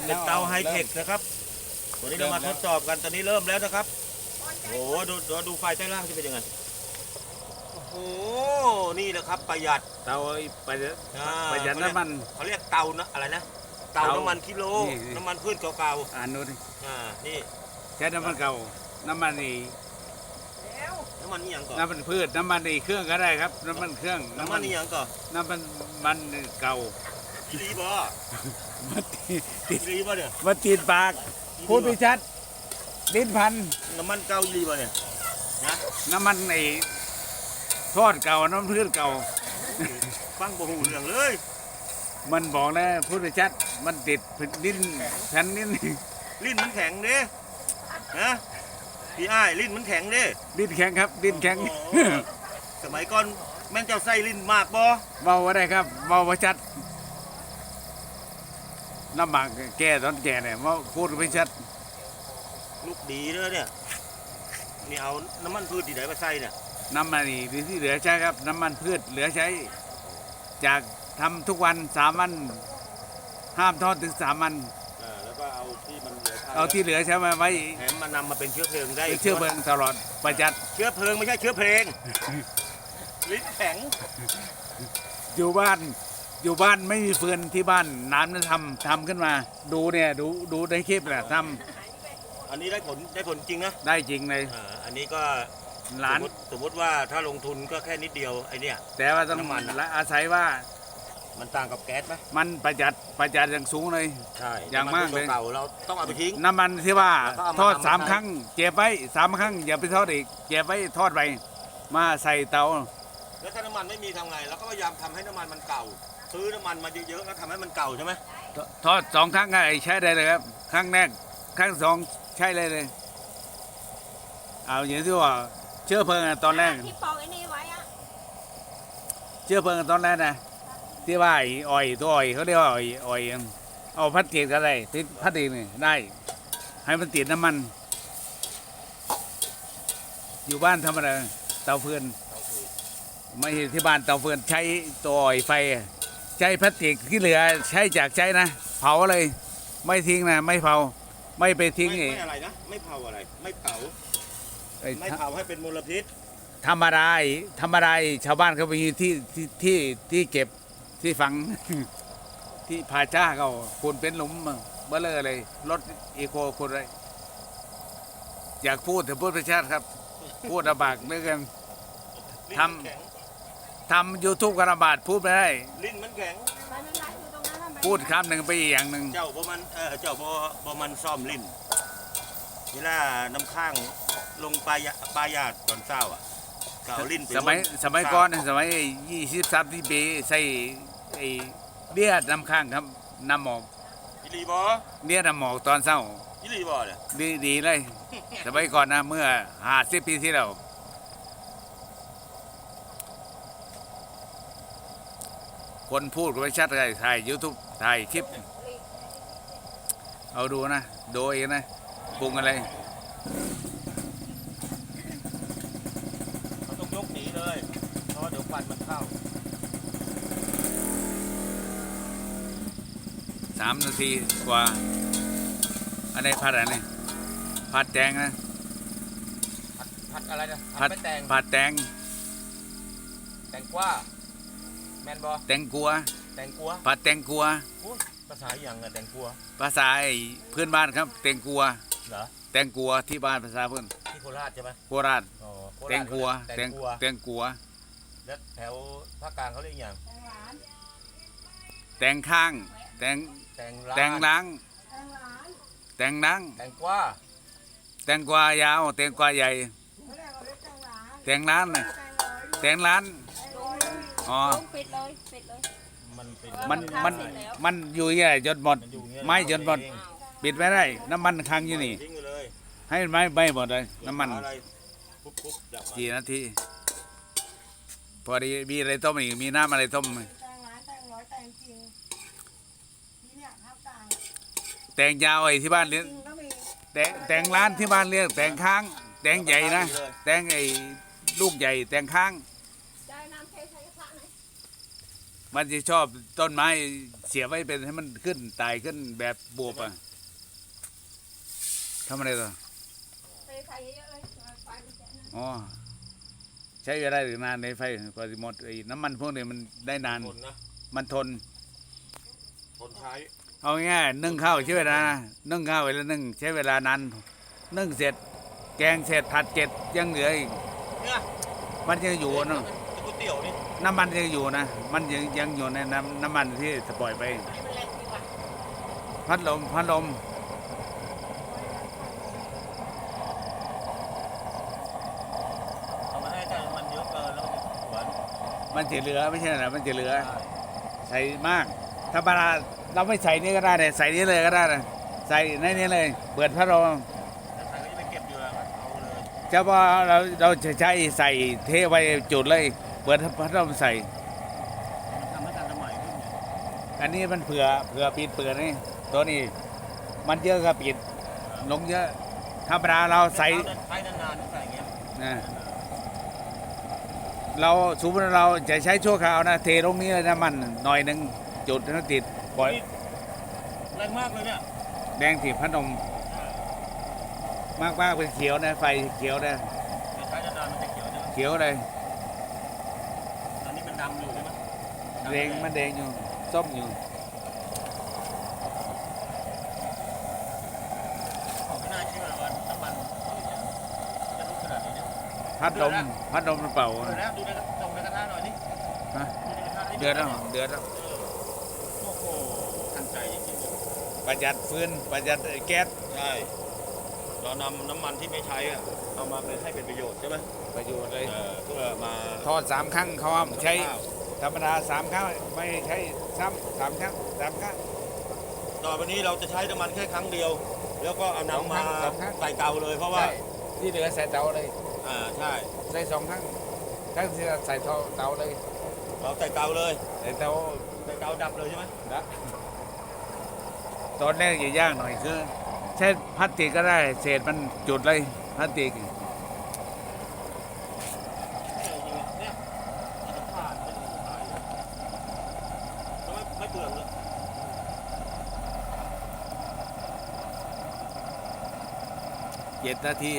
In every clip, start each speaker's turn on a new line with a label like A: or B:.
A: ม
B: เป็
A: แล้
B: น
A: ว
B: เตาไฮเทคนะครับวันนี้เรามาทดสอบกันตอนนี้เริ่มแล้วนะครับโอ้โหดูดูดูไฟใต้ล่างจะเป็นยังไงโอ้โหนี่แหละครับประหยัด
A: เตาประหยัด
B: อ่า
A: ประหยัดน้ำมัน
B: เขาเรียกเตานะอะไรนะเตา
A: เตา
B: น้ำมันกิโล
A: นี่นี่
B: น้ำมันพืชเก่า
A: อ่านดูดิ
B: ๆอ่านี่
A: ใช้น้ำมันเก่า น้ำมันนี่
B: น้ำมันนี่ยังก่อน
A: น้ำมันพืช น้ำมันนี่เครื่องก็ได้ครับ น้ำมันเครื่อง
B: น้ำมันนี่ยังก่อน
A: น้ำมันมันเก่า
B: อีรีบอ
A: มันติด
B: อีรีบอเนี่ย
A: มันติดปาก
B: อีรีบ่
A: พูดไม่ชัดลิ้นพัน
B: น้ำมันเก่าอีรีบอเนี่ยนะ
A: น้ำมันไอ้ทอดเก่าน้ำมันพืชเก่า
B: ฟังบ่หูเรื่องเลย
A: มันบอกแล้วพูดไม่ชัดมันติดลิ้นแผ่นลิ้น
B: ลิ้นมันแข็งเด้นะพี่อ้ายลิ้นมันแข็งเด้
A: ลิ้นแข็งครับลิ้นแข็ง
B: โอ้โหสมัยก่อนแม่นเจ้าใส่ลิ้นมากบ่
A: เบาว่าได้ครับเบาว่าชัด ลำบากแก่ตอนแก่เนี่ยว่าพูดไม่ชัด
B: ลูกดีเด้อเนี่ยนี่เอาน้ำมันพืชที่ไหนมาใส่เนี่ย
A: น้ำมันนี่ที่เหลือใช้ครับ น้ำมันพืชเหลือใช้ จากทำทุกวันสามวันห้ามทอดถึงสามวัน
B: อ่าแล้วก็เอาที่มันเหลือใช้
A: เอาที่เหลือใช้มาไว้
B: แถมมานำมาเป็นเชื้อเพลิงได้
A: เป็นเชื้อเพลิงตลอดประหยัด
B: เชื้อเพลิงไม่ใช่เชื้อเพลงลิ้นแข็ง
A: อยู่บ้าน อยู่บ้านไม่มีฟืนที่บ้านน้ำนั้นทำทำขึ้นมา ดูเนี่ยดูดูในคลิปแหละท
B: อันนี้ได้ผลได้ผลจริงนะำ
A: ได้จริงเลย
B: อ่าอันนี้ก็
A: หลาน
B: สมมติสมมติว่าถ้าลงทุนก็แค่นิดเดียวไอเนี่ย
A: แต่ว่าต้อง
B: น้ำมัน
A: ละอาศัยว่า
B: มันต่างกับแก๊สไหม
A: มันประหยัดประหยัดอย่างสูงเลย
B: ใช่
A: อย่างมากเลย
B: น้ำนเก่าๆเราต้องเอาไปทิ้ง
A: น้ำมันที่ว่า
B: แล้วก็เอามา
A: ทอด
B: ทำ
A: สาม
B: ใช้
A: ครั้งเก็บไว้สามครั้งอย่าไปทอดอีกเก็บไว้ทอดไปมาใส่เตา
B: แล้วถ้าน้ำมันไม่มีทำไงเราก็พยายามทำให้น้ำมันมันเก่า ซื้อน้ำมันมาเยอะๆแล้วทำให้มันเก่าใช่ไหม
A: ทอดสองครั้งก็ใช้ได้เลยครับ ครั้งแรกครั้งสองใช้เลยเลย เอาอย่างที่ว่าเชื้อเพลิงอะตอนแรก
C: ที่ปอกไอ้นี่ไว้อะ
A: เชื้อเพลิงตอนแรกนะที่ว่าไอ้อ้อยตัวอ้อยเขาเรียกว่าอ้อยอ้อยเอาพลาสติกอะไรติดพลาสติกนี่ได้ ให้มันติดน้ำมัน อยู่บ้านทำอะไรเตาฟืนไม่ใช่ที่บ้านเตาฟืนใช้ตัวอ่อยไฟอะ ใช้พลาสติกที่เหลือใช้จากใช้นะ เผาเลย ไม่ทิ้งนะ ไม่เผา ไม่ไปทิ้ง
B: ไม่
A: ไอ้
B: ไม่อะไรนะ ไม่เผาอะไร ไม่เผา
A: ไอ้
B: ไม่เผาให้เป็นมลพิษ
A: ธรรมดาไอ้ธรรมดาไอ้ชาวบ้านเขาไปที่ที่ที่ที่เก็บที่ฝัง ที่ผาจ้าเขาคุณเป็นหลุมเบลเลอเลยรถอีโคคุณอะไรอยากพูดถึงพูดประชาติครับ พูดลำบากเหลือเกิน
B: ลิ้น
A: ทำ
B: มันแข็ง
A: ทำยูทูบกระบาดพูดไม่ได้
B: ลิ้นมันแข็ง
C: ไปไม่ได้อยู่ตรงนั้นน่ะไป
A: พูดคำหนึ่งไปอีกอย่างหนึ่ง
B: เจ้าบ่มันเออเจ้าบ่บ่มันซ่อมลิ้นเวลาน้ำข้างลงปลายะปลายาดตอนเช้าอะก็เอาลิ้นไป
A: สมัย
B: ลง
A: สมัยก่อนนะสมัยยี่สิบสามสิบปีใส่ไอ้เลียดน้ำข้างครับน้ำหมอก
B: อีหลีบ่
A: เลียดน้ำหมอกตอนเช้า
B: อีหลีบ่เนี่ย
A: ดีดีเลย สมัยก่อนนะเมื่อห้าสิบปีที่แล้ว คนพูดก็ไม่ชัดเลยถ่ายยูทูบถ่ายคลิป เอาดูนะดูเองนะปรุงอะไร
B: เขาต้องยกหนีเลย เพราะว่าเดี๋ยวควันมันเข้า
A: สามนาทีกว่า อันนี้ผัดอะไรนี่ผัดแตงนะ
B: ผัดผัดอะไรนะ
A: ผัด
B: ไม่แตง
A: ผัดแตง
B: แตงกวา แมนบอ
A: แตงกัว
B: แตงกัว
A: ผัดแตงกัว
B: อุ๊ยภาษาอย่างอะแตงกัว
A: ภาษาไอ้เพื่อนบ้านครับ แตงกัว
B: เหรอ
A: แตงกัวที่บ้านภาษาเพื่อน
B: ที่โคราชใช่ไหม
A: โคราช
B: อ๋อโคราช
A: แตงกัว
B: แต
A: แต
B: ง
A: ง
B: กัว
A: แตงกัว
B: แล้วแถวภาคกลางเขาเรียกอย่าง
C: แตงหลาน
A: แตงข้าง แตง
B: แตงร้าน
A: แตงล้าง
C: แตงหลาน
A: แตงล้าง
B: แตงกวา
A: แตงกวายาว แตงกวาใหญ่
C: เขาเรียกว่าเรียกแตงหลาน
A: แตงล้านน่ะ
C: แตงหลาน
A: แตงล้าน
C: ลุง
A: อ๋อ
C: ลุงปิดเลยปิดเลย
B: มันเป็น
A: มันมันมันอยู่อย่างไรจนหมด
B: มันอยู่อย่างเงี้ย
A: ไม่จนหมด
B: เอง
A: ปิดไม่ได้ น้ำมันค้างอยู่นี่
B: ทิ้งไปเลย
A: ให้มันไม่ไม่หมดเลย น้ำมัน
B: อะไรปุ๊บๆดับมัน
A: กี่นาที พอดีมีอะไรต้มอีก มีน้ำอะไรต้มไหม
C: แตงหลานแตงร้อยแตงจริงนี่เนี่ยภาคกลาง
A: แตงยาวไอ้ที่บ้านเลี้ยง
C: จริงก็มี
A: แตงแตงร้านที่บ้านเลี้ยงแตงค้าง แตงใหญ่นะ แตงไอ้ลูกใหญ่ แตงค้าง
C: ได้น้ำเทใส่กระทะไหน
A: มันจะชอบต้นไม้เสียบไว้เป็นให้มันขึ้นตายขึ้นแบบบวบอะทำอะไรต่อ
C: ใส่ไข่เยอะๆเลยไฟมันจะนั่น
A: อ๋อใช้เวลาถึงนานในไฟกว่าจะหมดไอ้น้ำมันพวกนี้มันได้นาน
B: ทนนะ
A: มันทน
B: ทนใช้
A: เอาง่ายๆนึ่งข้าวใช้เวลานะนึ่งข้าวเวลานึ่งใช้เวลานานนึ่งเสร็จ แกงเสร็จผัดเจ็ดยังเหลืออีก
B: เนี่ย
A: มันยังอยู่เนาะ
B: ก๋วยเตี๋ยวนี่
A: น้ำมันยังอยู่นะ มันยังยังอยู่ในน้ำน้ำมันที่ปล่อยไป
C: ให้มันแรงดีกว่า
A: พัดลม พัดลม
B: ทำมาให้แต่มันเยอะเกินแล้วมันจะหวาน
A: มันจะเหลือไม่ใช่เหรอมันจะเหลือ ใส่มากธรรมดาเราไม่ใส่นี่ก็ได้เลยใส่นี่เลยก็ได้นะใส่ในนี้เลย เปิดพัดลม
B: แต่ใครก็จะไปเก็บอยู่แล้วเอาเลย
A: เฉพาะเราเราจะใช้ใส่เทไว้จุดเลย เปิดพัดลมใส่
B: มันทำให้ทันสมัยขึ้นไง
A: อันนี้มันเผื่อเผื่อปิดเปิดนี่ตัวนี้ มันเยอะก็ปิดลงเยอะธรรมดาเราใส่
B: ใช้นานๆใส่อย่างเงี้ย
A: นะเราสมมติเราจะใช้ชั่วคราวนะเทลงนี้เลยน้ำมันหน่อยหนึ่งจุดแล้วติดปล่อย
B: แรงมากเลยเนี่ย
A: แดงถีบพัดลมมากมากๆเป็นเขียวนะไฟเขียวนะ
B: จะใช้นานๆมันจะเขียวใช่ไหม
A: เขียวเลย
B: ตอนนี้มันดำอยู่ใช่ไหม
A: แดงมันแดงอยู่ส้มอยู่
B: ของไม่น่าเชื่อว่าน้ำมันจะลุกขนาดนี้เนี่ย
A: พัดลมพัดลมมันเป่า
B: เดี๋ยวนะดูในกระส่งในกระทะหน่อยนี่
A: ฮะ
B: ดูในกระทะนี่
A: เดือดแล้วเดือดแล้ว
B: เออโอ้โหทันใจจริงๆเลย
A: ประหยัดฟืนประหยัดแก๊ส
B: ใช่เรานำน้ำมันที่ไม่ใช้อะเอามาเป็นให้เป็นประโยชน์ใช่ไหม
A: ประโยชน์เลย
B: เออเพื่อมา
A: ทอดสามครั้งเขาห้ามใช้
B: ข้าว
A: ธรรมดาสามครั้งไม่ใช้ซ้ำสามครั้งสามครั้ง
B: ต่อไปนี้เราจะใช้น้ำมันแค่ครั้งเดียว แล้วก็เอานำมา
A: สองครั้ง
B: ใส่เตาเลยเพราะว่า
A: ใช่ที่เหลือใส่เตาเลย
B: อ่าใช่
A: ใส่สองครั้งครั้งที่ใส่เตาเตาเลย
B: เราใส่เตาเลย
A: ใส่เตา
B: ใส่เตาดับเลยใช่ไหม
A: ละตอนแรกจะยากหน่อยคือ ใช้พลาสติกก็ได้ เศษมันจุดเลยพลาสติก
B: เนี่ยจริงๆเนี่ยมันจะขาดไม่ถึงขายเลยแล้วไม่ไม่เปลืองเลย
A: เจ็ดนาที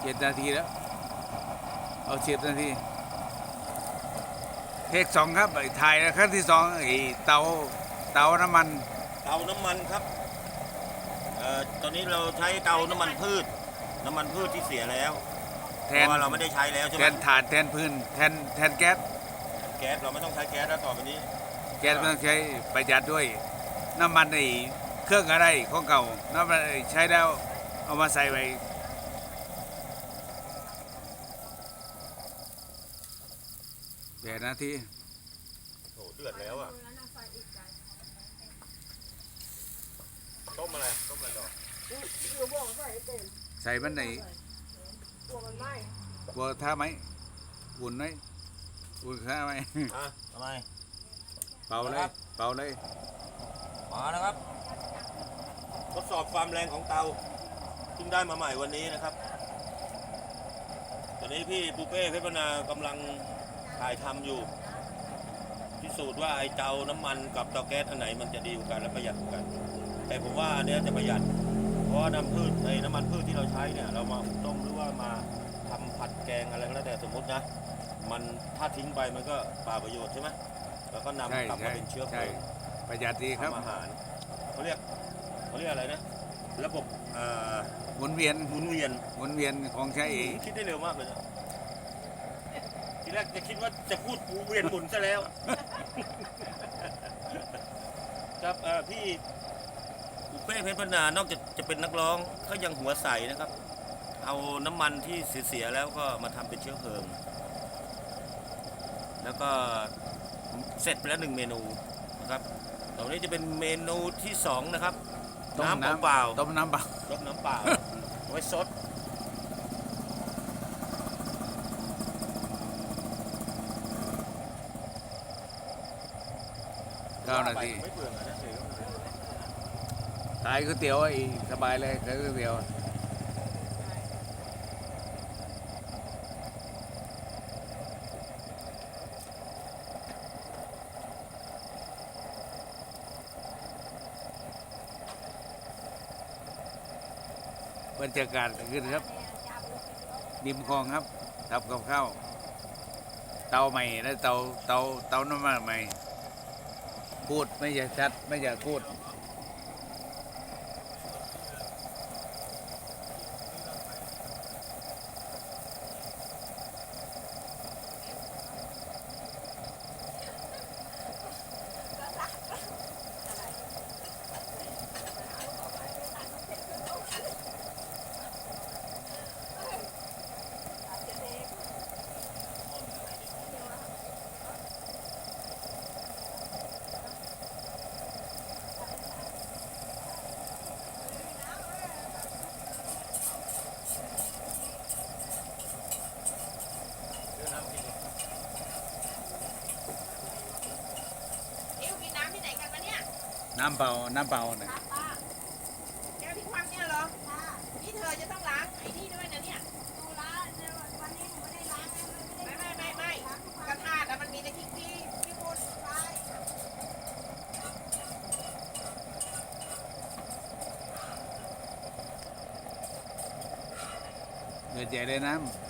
A: เจ็ดนาทีแล้ว เอาเจ็ดนาที เทคสองครับไอ้ถ่ายนะครั้งที่สองไอ้เตาเตาน้ำมัน
B: เตาน้ำมันครับ เอ่อตอนนี้เราใช้เตาน้ำมันพืช น้ำมันพืชที่เสียแล้ว
A: แท
B: เพ
A: น
B: ราะว่าเราไม่ได้ใช้แล้วใช่
A: แท
B: ไหม
A: นถ่านแทนพื้นแทนแทนแก๊ส
B: แก๊สเราไม่ต้องใช้แก๊สแล้วต่อไปนี้
A: แก๊สไม่ต้องใช้ประหยัดด้วย น้ำมันไอ้เครื่องอะไรของเก่าน้ำมันไอ้ใช้แล้วเอามาใส่ไว้แปดนาที
B: โอ้เดือดแล้วอะ
C: ตรงนั้นน่ะไฟอีกไกล
B: ต้มอะไรต้มอะไรดอก
C: อยู่บ่วงไฟเต็ม
A: ใส่มันไหน
C: บ่วงมันไหม้
A: กลัวท่าไหมอุ่นไหมอุ่นท่าไหม
B: อะทำไม
A: เป่าเลยเป่าเลย
B: มานะครับ ทดสอบความแรงของเตาเพิ่งได้มาใหม่วันนี้นะครับ ตอนนี้พี่ปูเป้เพชรพนากำลังถ่ายทำอยู่ พิสูจน์ว่าไอ้เตาน้ำมันกับเตาแก๊สอันไหนมันจะดีกว่ากันและประหยัดกว่ากัน แต่ผมว่าอันเนี้ยจะประหยัด เพราะว่าน้ำพืชไอ้น้ำมันพืชที่เราใช้เนี่ยเรามาหุงต้มหรือว่ามาทำผัดแกงอะไรก็แล้วแต่สมมตินะ มันถ้าทิ้งไปมันก็เปล่าประโยชน์ใช่ไหมแล้วก็นำ
A: ใช่
B: กลับ
A: ใช่
B: มาเป็นเชื้อเพ
A: ใช่
B: ลิง
A: ประหยัดดีครับ
B: ทำอาหารเขาเรียกเขาเรียกอะไรนะ ระบบเอ่อ
A: หมุนเวียน
B: หมุนเวียน
A: หมุนเวียนของใช้เอง
B: คิดได้เร็วมากเลยนะที แรกจะคิดว่าจะพูดหมุนเวียนหมุนซะแล้ว ครับเอ่อพี่อุเป้เพชรพนานอกจากจะเป็นนักร้องก็ยังหัวใสนะครับ เอาน้ำมันที่เสียๆแล้วก็มาทำเป็นเชื้อเพลิง แล้วก็เสร็จไปแล้วหนึ่งเมนูนะครับตอนนี้จะเป็นเมนูที่สองนะครับ
A: ต้ม
B: น้ำเปล่า
A: ต้มน้ำเปล่า
B: ๆรสน้ำเปล่า ไว้ซด
A: ก้านาที
B: ไม่เปลืองอะนะเฉย
A: ขายก๋วยเตี๋ยวอีสบายเลยขายก๋วยเตี๋ยวบรรยากาศขึ้นครับริมคลองครับทำกับข้าวเตาใหม่นะเตาเตาเตาน้ำมันใหม่ พูดไม่อยากชัดไม่อยากพูด
C: อิ้วกินน้ำที่ไหนกันวะเนี่ย
A: น้ำเปล่าน้ำเปล่าเนี่ย
C: ป้าแก้วที่ควักเนี่ยเหรอนี่เธอจะต้องล้างไอ้นี่ด้วยนะเนี่ยดูล้างวันนี้หนูไม่ได้ล้างไม่ไม่ไม่ไม่กระทะแต่มันมีแต่ขี้ขี้ขี้มูดใช่
A: เดือดใหญ่เลยน้ำ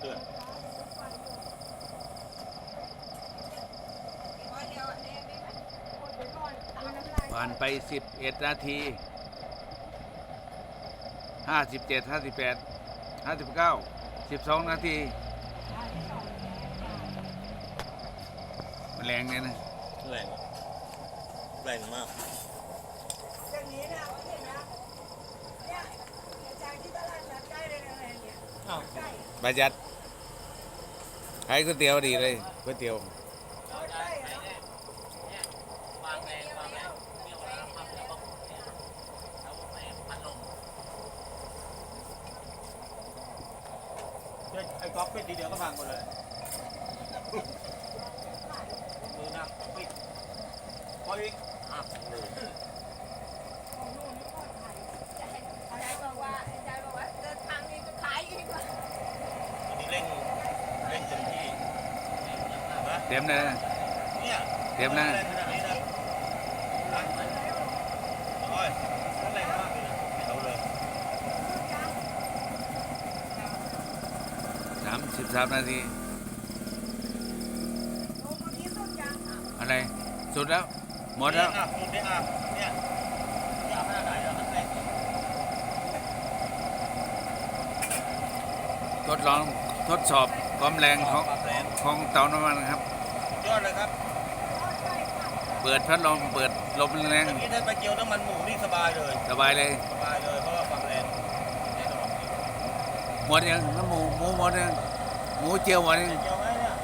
B: เดือด
C: ร้อยเดียวอะเนี่ยได้ไหมกดไปก่อนตามน้ำลายำ
A: ผ่านไปสิบเอ็ดนาทีห้าสิบเจ็ดห้าสิบแปดห้าสิบเก้าสิบสองนาทีมันแรงเลยนะ
B: แรงอะแรงมาก
C: อย่างนี้นะเห็นนะเนี่ยจากที่ตลาดนัดใกล้เลยนะเนี่ย
B: อ้าว
C: ใกล้
A: ประหยัด ขายก๋วยเตี๋ยวดีเลยก๋วยเตี๋ยว
C: ใกล้อะเนาะ
B: ไอ้ก๊อกปิดทีเดียวก็พังหมดเลยมือหนักปิดพออีกอะเลย
C: ยายบอกว่ายายบอกว่าเดินทางนี้ก็ขายอีกว่า
B: อันนี้เร่งเร่งเต็มที่นะ
A: เต็มเลย
B: เต็
A: ม
B: เลย
A: สามสิบสามนาที
C: อะ
A: ไร สุดแล้ว หมดแล้วทดลองทดสอบความแรงของของเตาน้ำมันครับ
B: ยอดเลยครับ
A: เปิดพัดลมเปิดลมแรง
B: อย่างนี้ถ้าไปเกี่ยวน้ำมันหมูนี่สบายเลย
A: สบายเลย
B: สบายเลยเพราะว่าความแรงแน่นอน
A: หมดยังน้ำหมูหมูหมดยังหมูเจียวหมดยัง
B: เกี่ยวไหมเนี่ย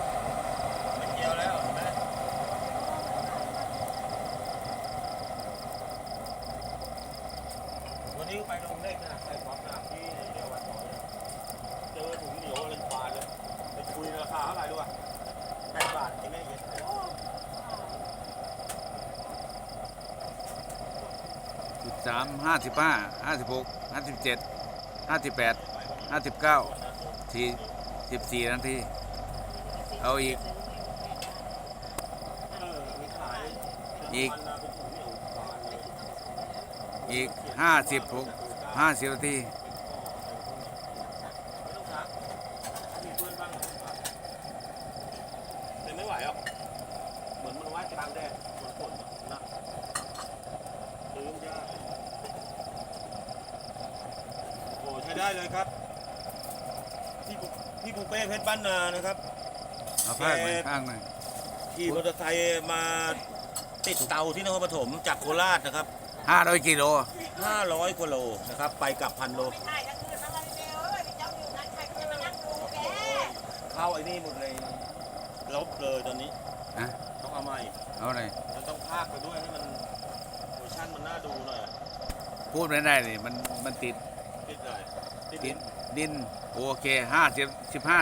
B: ไม่เกี่ยวแล้วเห็นไหมวันนี้ไปลงเลขนะไปความหนักที่เรียกว่าต่อเนี่ยเจอถุงเหนียวอะไรบานเลยไปคุยราคาเท่าไหร่ด้วยแปดบาทจริงไหมเย็น
A: สามห้าสิบห้าห้าสิบหกห้าสิบเจ็ดห้าสิบแปดห้าสิบเก้าสี่สิบสี่นาที เอาอีก
B: อี
A: ก อีกห้าสิบหกห้าสิบนาที
B: ไม่ต้องซักมีเพื่อนบ้างแต่ไม่ไหวหรอกเหมือนมันว่ายกลางแดดฝนฝนนะตื้มยากโอ้ใช้ได้เลยครับพี่ปุพี่ปูเป้เพชรบ้านนานะครับ
A: เอาผ้าไปข้างหนึ่ง
B: ขี่มอเตอร์ไซค์มาติดเตาที่นครปฐมจากโคราชนะครับ
A: ห้าร้อยกิโล
B: 500กว่าโลนะครับ ไปกลับพันโล
C: ไม่ถ่ายกันคืนมาเลยเร็วเอ้ยไปจ้องอยู่นั้นใครก็จะมานั่งดูแก
B: เข้าไอ้นี่หมดเลยลบเลยตอนนี้
A: นะ
B: ต้องเอาใหม่
A: เอาอะไร
B: มันต้องพากไปด้วยให้มันเวอร์ชันมันน่าดูหน่อยอะ
A: พูดไม่ได้เลยมันมันติด
B: ติดเลยติด
A: ดิ
B: ดิ
A: น
B: น
A: ดิน โอเคห้าสิบสิบห้า